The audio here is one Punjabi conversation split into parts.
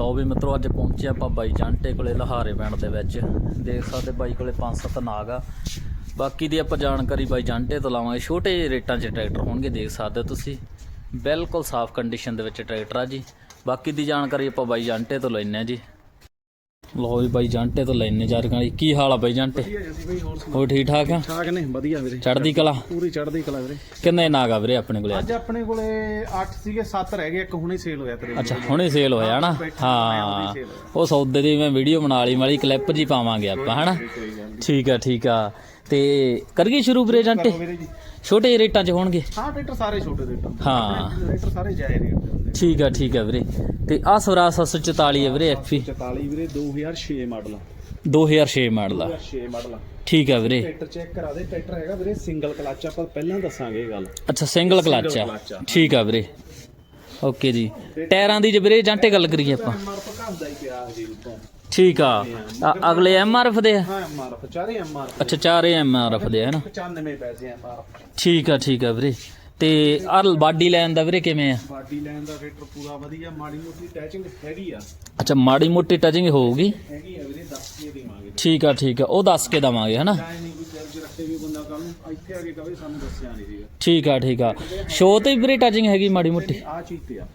ਲਓ ਵੀ ਮਿੱਤਰੋ, ਅੱਜ ਪਹੁੰਚੇ ਆਪਾਂ ਬਾਈ ਜਾਂਟੇ ਕੋਲੇ ਲਹਾਰੇ ਪਿੰਡ ਦੇ ਵਿੱਚ। ਦੇਖ ਸਕਦੇ ਬਾਈ ਕੋਲੇ 5-7 ਨਾਗ ਆ। ਬਾਕੀ ਦੀ ਆਪਾਂ ਜਾਣਕਾਰੀ ਬਾਈ ਜਾਂਟੇ ਤੋਂ ਲਾਵਾਂਗੇ। ਛੋਟੇ ਜਿਹੇ ਰੇਟਾਂ 'ਚ ਟਰੈਕਟਰ ਹੋਣਗੇ, ਦੇਖ ਸਕਦੇ ਤੁਸੀਂ। ਬਿਲਕੁਲ ਸਾਫ਼ ਕੰਡੀਸ਼ਨ ਦੇ ਵਿੱਚ ਟਰੈਕਟਰ ਆ ਜੀ। ਬਾਕੀ ਦੀ ਜਾਣਕਾਰੀ ਆਪਾਂ ਬਾਈ ਜਾਂਟੇ ਤੋਂ ਲੈਣੇ ਆ ਜੀ। ਲਓ ਵੀ ਬਾਈ ਜਾਂਟੇ ਤੋਂ ਲੈਣੇ ਜਾਣਕਾਰੀ ਕੀ ਹਾਲ ਆ ਬਾਈ ਜਾਂਟੇ? ਜੀ ਹੋਰ ਠੀਕ ਠਾਕ ਆ? ਠਾਕ ਨੇ ਵਧੀਆ ਵੀਰੇ। ਚੜ੍ਹਦੀ ਕਲਾ? ਪੂਰੀ ਚੜ੍ਹਦੀ ਕਲਾ ਵੀਰੇ। ਕਿੰਨੇ ਨਾਗ ਆ ਵੀਰੇ ਆਪਣੇ ਕੋਲੇ ਅੱਜ? ਆਪਣੇ ਕੋਲੇ 8 ਸੀਗੇ 7 ਰਹਿ ਗਏ ਇੱਕ ਹੁਣੇ ਸੇਲ ਹੋਇਆ ਤੇਰੇ ਅੱਛਾ ਹੁਣੇ ਸੇਲ ਹੋਇਆ ਨਾ ਹਾਂ। ਉਹ ਸੌਦੇ ਦੀ ਮੈਂ ਵੀਡੀਓ ਬਣਾ ਲਈ ਮਾੜੀ ਕਲਿੱਪ ਜੀ ਪਾਵਾਂਗੇ ਆਪਾਂ ਹਨਾ? ਠੀਕ ਆ ਠੀਕ ਆ। ਤੇ ਕਰੀਏ ਸ਼ੁਰੂ ਵੀਰੇ ਜਾਂਟੇ? ਵੀਰੇ ਜੀ। ਛੋਟੇ ਰੇਟਾਂ 'ਚ ਹੋਣਗੇ? ਹਾਂ ਟਰੈਕਟਰ ਸਾਰੇ ਛੋਟੇ ਰੇਟ ਹਾਂ। ਟਰੈਕਟਰ ਸਾਰੇ ਜਾਏ ਰੇਟ ਠੀਕ ਆ ਠੀਕ ਆ ਵੀਰੇ। ਤੇ ਆ ਸਵਰਾਜ 744 ਹੈ ਵੀਰੇ ਐਫੀ 44 ਵੀਰੇ 2006 ਮਾਡਲ 2006 ਮਾਡਲ ਆ। 2006 ਮਾਡਲ ਠੀਕ ਆ ਵੀਰੇ। ਟਰੈਕਟਰ ਚੈੱਕ ਕਰਾ ਦੇ। ਟਰੈਕਟਰ ਹੈਗਾ ਵੀਰੇ ਸਿੰਗਲ ਕਲਚ ਆਪਾਂ ਪਹਿਲਾਂ ਦੱਸਾਂਗੇ ਇਹ ਗੱਲ। ਅੱਛਾ ਸਿੰਗਲ ਕਲਚ ਆ। ਠੀਕ ਆ ਵੀਰੇ। ਓਕੇ ਜੀ। ਟਾਇਰਾਂ ਦੀ ਜੇ ਵੀਰੇ ਜਾਂਟੇ ਗੱਲ ਕਰੀਏ ਆਪਾਂ। ਐਮਆਰਐਫ ਘੱਸਦਾ ਹੀ ਪਿਆ ਜੀ ਉੱਤੋਂ। ਠੀਕ ਆ। ਆ ਅਗਲੇ ਐਮਆਰਐਫ ਦੇ? ਆ ਹਾਂ ਐਮਆਰਐਫ ਚਾਰੇ ਐਮਆਰਐਫ ਅੱਛਾ ਚਾਰੇ ਐਮਆਰਐਫ ਦੇ ਆ ਨਾ? 95 ਪੈਸੇ ਐਮਆਰਐਫ ਠੀਕ ਆ ਠੀਕ ਆ ਵੀਰੇ। ਤੇ ਆ ਬਾਡੀ ਲੈਣ ਦਾ ਵੀਰੇ ਕਿਵੇਂ ਆ? ਬਾਡੀ ਲਾਈਨ ਦਾ ਟਰੈਕਟਰ ਪੂਰਾ ਵਧੀਆ ਮਾੜੀ ਮੋਟੀ ਟੈਚਿੰਗ ਹੈਗੀ ਆ। ਅੱਛਾ ਮਾੜੀ ਮੋਟੀ ਟਚਿੰਗ ਹੋਊਗੀ? ਹੈਗੀ ਆ ਵੀਰੇ 10 ਕੇ ਦੇਵਾਂਗੇ। ਠੀਕ ਆ ਠੀਕ ਆ ਉਹ ਦੱਸ ਕੇ ਦਵਾਂਗੇ ਹਨਾ ਚਾਹੇ ਨਹੀਂ ਕੋਈ ਚਾਰਜ ਰੱਖੇ ਵੀ ਬੰਦਾ ਕੱਲ ਨੂੰ ਇੱਥੇ ਆ ਕੇ ਕਵੇ ਸਾਨੂੰ ਦੱਸਿਆ ਨਹੀਂ ਸੀਗਾ। ਠੀਕ ਆ ਠੀਕ ਆ। ਸ਼ੋ ਤੇ ਵੀ ਵੀਰੇ ਟਚਿੰਗ ਹੈਗੀ ਮਾੜੀ ਮੋਟੀ? ਆ ਚੀਜ਼ ਤੇ ਆ।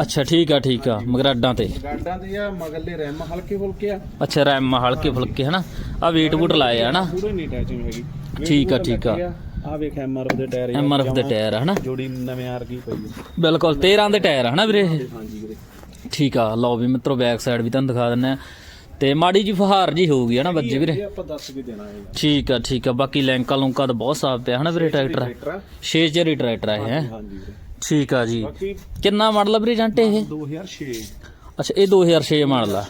ਅੱਛਾ ਠੀਕ ਆ ਠੀਕ ਆ। ਮਗਰਾਡਾਂ ਤੇ। ਗਾਡਾਂ ਤੇ ਆ ਮਗਲੇ ਰੈਮ ਹਲਕੇ ਫੁਲਕੇ ਆ। ਅੱਛਾ ਰੈਮ ਹਲਕੇ ਫੁਲਕੇ ਹਨਾ? ਆ ਵੇਟ ਬੂਟ ਲਾਏ ਆ ਨਾ ਪੂਰੇ ਨਹੀਂ ਟੈਚਿੰਗ ਹੈਗੀ। ਠੀਕ ਆ, ਠੀਕ ਆ। ਆ। ਵੇਖ ਐਮਆਰਐਫ ਦੇ ਟਾਇਰ ਐਮਆਰਐਫ ਦੇ ਟਾਇਰ ਹਨਾ? ਜੋੜੀ ਨਵੇਂ ਆਰ ਕੀ ਪਈ ਹੈ ਬਿਲਕੁਲ 13 ਦੇ ਟਾਇਰ ਹਨਾ ਵੀਰੇ? ਇਹ? ਹਾਂਜੀ ਵੀਰੇ। ਠੀਕ ਆ ਲਓ ਵੀ ਮਿੱਤਰੋ ਬੈਕ ਸਾਈਡ ਵੀ ਤੁਹਾਨੂੰ ਦਿਖਾ ਦਿੰਨੇ ਆ। ਤੇ ਮਾੜੀ ਜੀ ਫਹਾਰ ਜੀ ਹੋਊਗੀ ਹਨਾ ਵੱਜੀ ਵੀਰੇ? ਇਹ ਆਪਾਂ ਦੱਸ ਕੇ ਦੇਣਾ ਹੈ ਠੀਕ ਆ ਠੀਕ ਆ। ਬਾਕੀ ਲੈਂਕਾ ਲੁੰਕਾ ਤਾਂ ਬਹੁਤ ਸਾਫ਼ ਪਿਆ ਹਨਾ ਵੀਰੇ ਟਰੈਕਟਰ ਟਰੈਕਟਰ ਆ। 6 ਚਰੀ ਟਰੈਕਟਰ ਆ ਇਹ ਹੈਂ? ਹਾਂਜੀ ਵੀਰੇ। ਠੀਕ ਆ ਜੀ। ਬਾਕੀ ਕਿੰਨਾ ਮਾਡਲ ਆ ਵੀਰੇ ਜਾਂਟੇ ਇਹ? 2006 ਅੱਛਾ ਇਹ 2006 ਮਾਡਲ ਆ।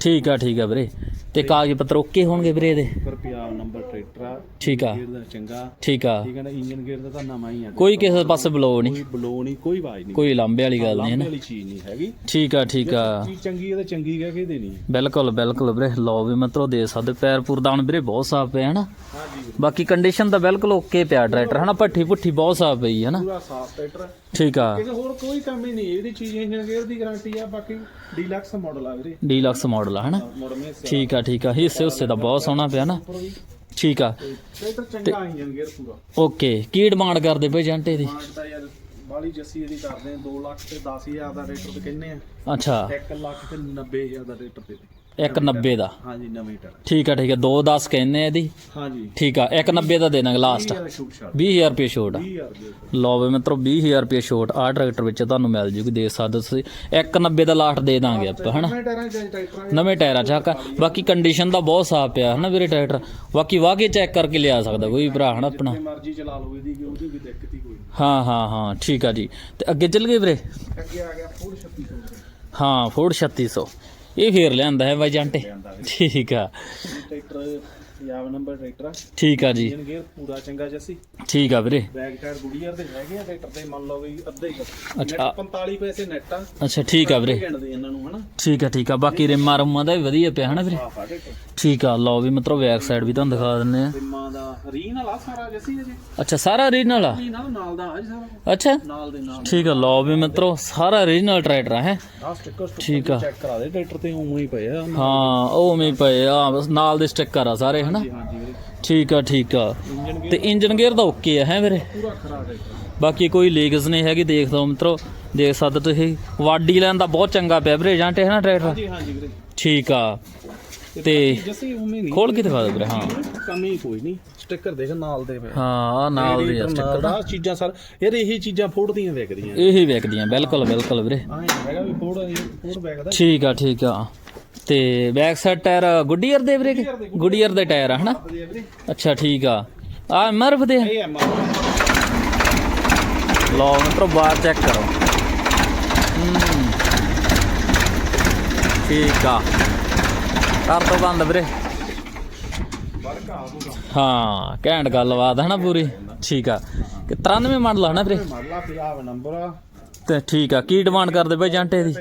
ਠੀਕ ਆ ਠੀਕ ਆ ਵੀਰੇ। ਤੇ ਕਾਗਜ਼ ਪੱਤਰ ਓਕੇ ਹੋਣਗੇ ਵੀਰੇ ਇਹਦੇ? ਰੁਪਿਆ ਨੰਬਰ ਟਰੈਕਟਰ ਆ। ਠੀਕ ਆ। ਗੇਅਰ ਦਾ ਚੰਗਾ। ਠੀਕ ਆ। ਠੀਕ ਹੈ ਨਾ ਇੰਜਨ ਗੇਅਰ ਦਾ ਤਾਂ ਨਵਾਂ ਹੀ ਆ ਕੋਈ ਕਿਸੇ ਪਾਸੇ ਬਲੋ ਨਹੀਂ। ਕੋਈ ਬਲੋ ਨਹੀਂ ਕੋਈ ਆਵਾਜ਼ ਨਹੀਂ। ਕੋਈ ਲਾਂਬੇ ਵਾਲੀ ਗੱਲ ਨਹੀਂ ਹੈ ਲਾਂਭੇ ਨਾ। ਵਾਲੀ ਚੀਜ਼ ਨਹੀਂ ਹੈਗੀ। ਠੀਕ ਆ ਠੀਕ ਆ। ਚੀਜ਼ ਚੰਗੀ ਹੈ ਤਾਂ ਚੰਗੀ ਕਹਿ ਕੇ ਦੇਣੀ ਹੈ। ਬਿਲਕੁਲ ਬਿਲਕੁਲ ਵੀਰੇ। ਲਓ ਵੀ ਮਤਲਬ ਦੇ ਸਕਦੇ ਪੈਰ ਪੁਰਦਾਨ ਵੀਰੇ ਬਹੁਤ ਸਾਫ਼ ਪਿਆ ਹਨਾ? ਬਾਕੀ ਕੰਡੀਸ਼ਨ ਤਾਂ ਬਿਲਕੁਲ ਓਕੇ ਪਿਆ ਟਰੈਕਟਰ ਹਨਾ? ਭੱਠੀ ਭੁੱਠੀ ਬਹੁਤ ਸਾਫ਼ ਪਈ ਹਨਾ? ਪੂਰਾ ਸਾਫ਼ ਟਰੈਕਟਰ ਠੀਕ ਆ। ਕਿਸੇ ਹੋਰ ਕੋਈ ਕਮੀ ਨਹੀਂ ਇਹਦੀ ਚੀਜ਼ ਇੰਜਨ ਗੇਅਰ ਦੀ ਗਾਰੰਟੀ ਆ ਬਾਕੀ ਡੀਲਕਸ ਮਾਡਲ ਆ ਵੀਰੇ ਡੀਲਕਸ ਮਾਡਲ ਆ ਹਨਾ? ਮੋੜਵੇਂ ਠੀਕ ਆ ਠੀਕ ਆ ਹਿੱਸੇ ਹੁੱਸੇ ਦਾ ਬਹੁਤ ਸੋਹਣਾ ਪਿਆ ਨਾ। ਠੀਕ ਆ। ਟਰੈਕਟਰ ਚੰਗਾ ਇੰਜਨ ਗੇਅਰ ਪੂਰਾ। ਓਕੇ ਕੀ ਡਿਮਾਂਡ ਕਰਦੇ ਪਏ ਜੰਟੇ ਦੀ ਯਾਰ ਬਾਲੀ ਜੱਸੀ ਇਹਦੀ ਕਰਦੇ ਆ 2 ਲੱਖ ਤੇ 10000 ਦਾ ਰੇਟਰ ਤੇ ਕਹਿੰਨੇ ਆ। ਅੱਛਾ। 1 ਲੱਖ ਤੇ 90000 ਦਾ ਰੇਟਰ ਤੇ। 190 ਦਾ। ਹਾਂਜੀ ਨਵੀਂ ਟਰ ਠੀਕ ਆ ਠੀਕ ਆ। 210 ਕਹਿੰਦੇ ਆ ਇਹਦੀ। ਹਾਂਜੀ। ਠੀਕ ਆ 190 ਦਾ ਦੇਣਾਗੇ ਲਾਸਟ ਇਹ ਸ਼ੂਟ ਸ਼ਾਟ 20000 ਰੁਪਏ ਛੋਟ 20000 ਦੇ ਲਓ ਵੀ ਮਿੱਤਰੋ 20000 ਰੁਪਏ ਛੋਟ ਆ ਟਰੈਕਟਰ ਵਿੱਚ ਤੁਹਾਨੂੰ ਮਿਲ ਜੂਗੀ ਦੇ ਸਕਦੇ ਤੁਸੀਂ। 190 ਦਾ ਲਾਸਟ ਦੇ ਦਾਂਗੇ ਆਪਾਂ ਹਨਾ? ਨਵੇਂ ਟਾਇਰਾਂ ਚ ਟਰੈਕਟਰ ਨਵੇਂ ਟਾਇਰਾਂ ਚ ਆ। ਬਾਕੀ ਕੰਡੀਸ਼ਨ ਦਾ ਬਹੁਤ ਸਾਫ਼ ਪਿਆ ਹਨਾ ਵੀਰੇ ਟਰੈਕਟਰ? ਬਾਕੀ ਵਾਹ ਕੇ ਚੈੱਕ ਕਰਕੇ ਲਿਆ ਸਕਦਾ ਕੋਈ ਭਰਾ ਹਨਾ ਆਪਣਾ? ਤੇ ਮਰਜ਼ੀ ਚਲਾ ਲਓ ਇਹਦੀ ਕਿ ਉਹਦੀ ਵੀ ਦਿੱਕਤ ਹੀ ਕੋਈ ਹਾਂ ਹਾਂ ਹਾਂ ਠੀਕ ਆ ਜੀ। ਤੇ ਅੱਗੇ ਚੱਲ ਗਏ ਵੀਰੇ? ਅੱਗੇ ਆ ਗਿਆ ਫੋਰ 3600 ਹਾਂ ਫੋਰਡ 3600 ਇਹ ਫੇਰ ਲਿਆਂਦਾ ਹੈ ਬਾਈ ਜਾਂਟੇ। ਠੀਕ ਆ। Tractor Punjab number tractor. ਆ ਠੀਕ ਆ ਜੀ। ਇੰਜਨ ਗੇਅਰ ਪੂਰਾ ਚੰਗਾ ਜੱਸੀ ਠੀਕ ਆ ਵੀਰੇ। ਬੈਕ ਟਾਇਰ ਗੁੜੀਅਰ ਦੇ ਹੈਗੇ ਆ ਟਰੈਕਟਰ ਦੇ ਮੰਨ ਲਓ ਵੀ ਅੱਧੇ ਹੀ ਅੱਛਾ। ਨੈਟ 45 ਪੈਸੇ ਨੈਟ ਆ। ਅੱਛਾ ਠੀਕ ਆ ਵੀਰੇ। ਗਿਣਦੇ ਇਹਨਾਂ ਨੂੰ ਹਨਾ? ਠੀਕ ਆ ਠੀਕ ਆ। ਬਾਕੀ ਰਿਮਾਂ ਰੁਮਾਂ ਦਾ ਵੀ ਵਧੀਆ ਪਿਆ ਹਨਾ ਵੀਰੇ? ਆਹ ਟਰੈਕਟਰ ਠੀਕ ਆ ਲਓ ਵੀ ਮਤਲਬ ਬੈਕ ਸਾਈਡ ਵੀ ਤੁਹਾਨੂੰ ਦਿਖਾ ਦਿੰਨੇ ਆ। ਰਿਮਾਂ ਦਾ ਰੀਨ ਵਾਲਾ ਸਾਰਾ ਜੱਸੀ ਅਜੇ ਅੱਛਾ ਸਾਰਾ ਓਰੀਜਨਲ ਆ ਰੀਨ ਨਾਲ ਨਾਲ ਦਾ ਆ ਜੀ ਸਾਰਾ। ਅੱਛਾ। ਨਾਲ ਦੇ ਨਾਲ। ਠੀਕ ਆ ਲਓ ਵੀ ਮਿੱਤਰੋ ਸਾਰਾ ਓਰੀਜਨਲ ਟਰੈਕਟਰ ਆ ਹੈ। ਆ ਸਟicker ਠੀਕ ਆ। ਚੈੱਕ ਕਰਾ ਦੇ ਟਰੈਕਟਰ ਤੇ ਉਵੇਂ ਹੀ ਪਏ ਆ। ਹਾਂ ਉਹ ਉਵੇਂ ਹੀ ਪਏ ਆ ਬਸ ਨਾਲ ਦੇ ਸਟicker ਆ ਸਾਰੇ। ਹਨਾ? ਹਾਂਜੀ ਵੀਰੇ। ਠੀਕ ਆ ਠੀਕ ਆ। ਇੰਜਨ ਤੇ ਇੰਜਨ ਗੇਅਰ ਦਾ ਓਕੇ ਆ ਹੈ ਵੀਰੇ? ਪੂਰਾ ਖਰਾ ਟਰੈਕਟਰ ਬਾਕੀ ਕੋਈ ਲੀਕਸ ਨਹੀਂ ਹੈਗੀ ਦੇਖ ਲਓ ਮਿੱਤਰੋ ਦੇਖ ਸਕਦੇ ਤੁਸੀਂ। ਵਾਡੀ ਲੈਣ ਦਾ ਬਹੁਤ ਚੰਗਾ ਪਿਆ ਵੀਰੇ ਜਾਂਟੇ ਹੈ ਨਾ ਟਰੈਕਟਰ ਜੀ ਹਾਂਜੀ ਵੀਰੇ। ਠੀਕ ਆ। ਤੇ ਜੱਸੀ ਉਵੇਂ ਨਹੀਂ। ਖੋਲ ਕੇ ਦਿਖਾ ਦਿਓ ਵੀਰੇ ਹਾਂ। ਕਮੀ ਕੋਈ ਨਹੀਂ। ਸਟicker ਦੇਖ ਨਾਲ ਦੇ ਪਏ। ਹਾਂ ਨਾਲ ਦੇ ਆ ਨਾਲ ਦਾ ਚੀਜ਼ਾਂ ਸਰ ਯਾਰ ਇਹੀ ਚੀਜ਼ਾਂ ਫੋੜ ਦੀਆਂ ਵਿਕਦੀਆਂ। ਇਹੀ ਵਿਕਦੀਆਂ ਬਿਲਕੁਲ ਬਿਲਕੁਲ ਵੀਰੇ। ਆਹ ਹੈਗਾ ਵੀ ਫੋੜ ਫੋੜ ਬੈਗ ਦਾ। ਠੀਕ ਆ ਠੀਕ ਆ। ਤੇ ਬੈਕ ਸਾਈਡ ਟਾਇਰ ਗੁੱਡੀਅਰ ਦੇ ਵੀਰੇ? ਗੁੱਡੀਅਰ ਦੇ ਟਾਇਰ ਆ ਹਨਾ? ਅੱਛਾ ਠੀਕ ਆ। ਆ ਐਮਆਰਐਫ ਦੇ ਆ? ਲਓ ਮਿੱਤਰੋ ਬਾਹਰ ਚੈੱਕ ਕਰੋ। ਠੀਕ ਆ। ਕਰ ਦੋ ਬੰਦ ਵੀਰੇ। ਹਾਂ ਘੈਂਟ ਗੱਲਬਾਤ ਹੈ ਨਾ ਪੂਰੀ? ਠੀਕ ਆ। ਕਿ 93 ਮਾਡਲ ਆ ਨਾ ਵੀਰੇ? ਮਾਡਲਾ ਪੰਜਾਬ ਨੰਬਰ ਆ ਤੇ ਠੀਕ ਆ ਕੀ ਡਿਮਾਂਡ ਕਰਦੇ ਬਈ ਜਾਂਟੇ ਦੀ?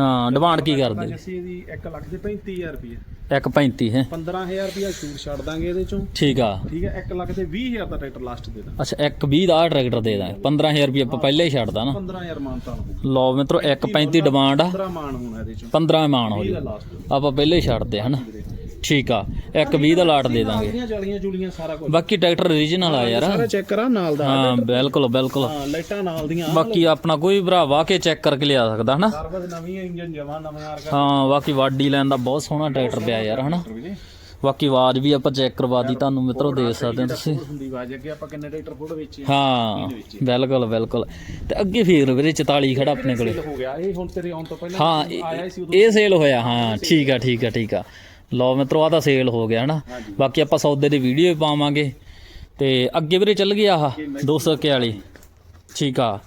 ਹੈ ਡਿਮਾਂਡ ਕੀ ਕਰਦੇ? ਅਸੀਂ ਇਹਦੀ 1 ਲੱਖ ਦੇ 35000 ਰੁਪਏ 135 ਹੈ? 15000 ਰੁਪਏ ਛੂਟ ਛੱਡ ਦਾਂਗੇ ਇਹਦੇ ਚੋਂ। ਠੀਕ ਆ। ਠੀਕ ਹੈ 1 ਲੱਖ ਦੇ 20000 ਦਾ ਟਰੈਕਟਰ ਲਾਸਟ ਦੇ ਦਾਂਗੇ। ਅੱਛਾ 120 ਦਾ ਟਰੈਕਟਰ ਦੇ ਦਾਂਗੇ। 15000 ਰੁਪਏ ਆਪਾਂ ਪਹਿਲੇ ਹੀ ਛੱਡਦਾ ਨਾ। 15000 ਮਾਨਤਾ ਨੂੰ ਲਓ ਮਿੱਤਰੋ 135 ਡਿਮਾਂਡ ਆ। 15 ਮਾਨ ਹੋਣਾ ਇਹਦੇ ਚੋਂ। 15 ਮਾਨ ਹੋ 20 ਜੂ ਆਪਾਂ ਪਹਿਲੇ ਹੀ ਛੱਡਦੇ ਹਨਾ? ਠੀਕ ਆ 120 ਦਾ ਲਾਟ ਦੇ ਦਾਂਗੇ। ਇਹਦੀਆਂ ਜਾਲੀਆਂ ਜੁਲੀਆਂ ਸਾਰਾ ਕੁਝ ਬਾਕੀ ਟਰੈਕਟਰ ਓਰੀਜਨਲ ਆ ਯਾਰ। ਸਾਰਾ ਚੈੱਕ ਕਰਾ ਨਾਲ ਦਾ। ਹਾਂ ਬਿਲਕੁਲ ਬਿਲਕੁਲ। ਹਾਂ ਲਾਈਟਾਂ ਨਾਲ ਦੀਆਂ। ਬਾਕੀ ਆਪਣਾ ਕੋਈ ਭਰਾ ਵਾਹ ਕੇ ਚੈੱਕ ਕਰਕੇ ਲਿਆ ਸਕਦਾ ਹਨਾ? ਸਰਵਿਸ ਨਵੀਂ ਇੰਜਨ ਜਮਾ ਨਵਾਂ ਆਰ ਹਾਂ ਬਾਕੀ ਵਾਡੀ ਲੈਣ ਦਾ ਬਹੁਤ ਸੋਹਣਾ ਟਰੈਕਟਰ ਪਿਆ ਯਾਰ ਹਨਾ? ਬਾਕੀ ਆਵਾਜ਼ ਵੀ ਆਪਾਂ ਚੈੱਕ ਕਰਵਾ ਦੀ ਤੁਹਾਨੂੰ ਮਿੱਤਰੋ ਦੇਖ ਸਕਦੇ ਹੋ ਤੁਸੀਂ। ਹੁੰਦੀ ਆਵਾਜ਼ ਅੱਗੇ ਆਪਾਂ ਕਿੰਨੇ ਟਰੈਕਟਰ ਫੋਟੋ ਵੇਚੇ ਹਾਂ ਬਿਲਕੁਲ ਬਿਲਕੁਲ। ਤੇ ਅੱਗੇ ਫੇਰ ਵੀਰੇ 44 ਖੜਾ ਆਪਣੇ ਕੋਲੇ। ਹੋ ਗਿਆ ਇਹ ਹੁਣ ਤੇਰੇ ਆਉਣ ਤੋਂ ਪਹਿਲਾਂ ਹਾਂ ਆਇਆ ਇਹ- ਸੀ ਇਹ ਸੇਲ ਹੋਇਆ ਹਾਂ ਠੀਕ ਆ ਠੀਕ ਆ ਠੀਕ ਆ। ਲਓ ਮਿੱਤਰੋ ਆ ਤਾਂ ਸੇਲ ਹੋ ਗਿਆ ਹਨਾ। ਬਾਕੀ ਆਪਾਂ ਸੌਦੇ ਦੀ ਵੀਡੀਓ ਵੀ ਪਾਵਾਂਗੇ। ਤੇ ਅੱਗੇ ਵੀਰੇ ਚੱਲ ਗਿਆ ਆਹ 241 ਠੀਕ ਆ।